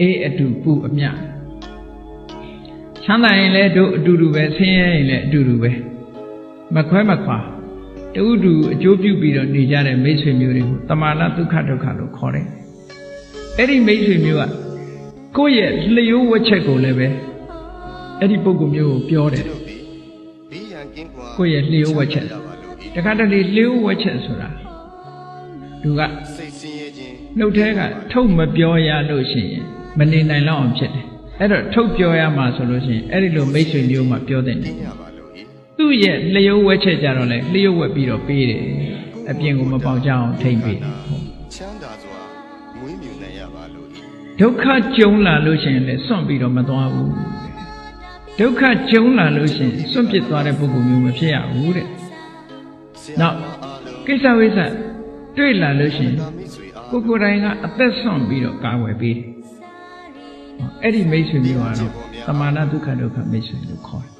အေးအတူပူအမြချမ်းသာရင်လည်းတို့အတူတူပဲဆင်းရဲရင်လည်းအတူတူပဲမခွဲမခွာတူတူအကျိုးပြုပြီးတော့နေကြတဲ့မိတ်ဆွေမျိုးတွေကိုတမာနဒုက္ခဒုက္ခလို့ခေါ်တယ်အဲ့ဒီမိတ်ဆွေမျိုးကကိုယ့်ရဲ့လျှိုးဝက်ချက်ကိုလည်းပဲအဲ့ဒီပုဂ္ဂိုလ်မျိုးကိုပြောတယ်တို့သည်ဘေးရန်ကင်းကွာကိုယ့်ရဲ့လျှိုးဝက်ချက်ရပါလို့ဤတခါတလေလျှိုးဝက်ချက်ဆိုတာသူကစိတ်ဆင်းရဲခြင်းနှုတ်ထဲကထုတ်မပြောရလို့ရှိရင် မနေနိုင်လောက်အောင်ဖြစ်တယ်အဲ့တော့ထုတ်ပြောရမှာဆိုလို့ရှိရင်အဲ့ဒီလိုမိတ်ဆွေမျိုးမှပြောတဲ့နေရပါလို့ဤသူ့ရဲ့လျှိုးဝက်ချက်ကြတော့လေလျှိုးဝက်ပြီးတော့ပေးတယ်အပြင်ကိုမပေါက်ကြအောင်ထိမ့်ပေးတယ်ဟုတ်ချမ်းသာစွာမွေးမြူနိုင်ရပါလို့ဤဒုက္ခကြုံလာလို့ရှိရင်လည်းစွန့်ပြီးတော့မသွားဘူးဒုက္ခကြုံလာလို့ရှိရင်စွန့်ပစ်သွားတဲ့ပုဂ္ဂိုလ်မျိုးမဖြစ်ရဘူးတဲ့နောက်ကိစ္စဝိစ္စတွေ့လာလို့ရှိရင်တာမိတ်ဆွေအားကိုယ်ကိုယ်တိုင်ကအသက်ဆွန့်ပြီးတော့ကာဝယ်ပေးတယ်ဟော အဲ့ဒီမိတ်ဆွေမျိုးကတော့သမာနဒုက္ခဒုက္ခမိတ်ဆွေလို့ခေါ်တယ်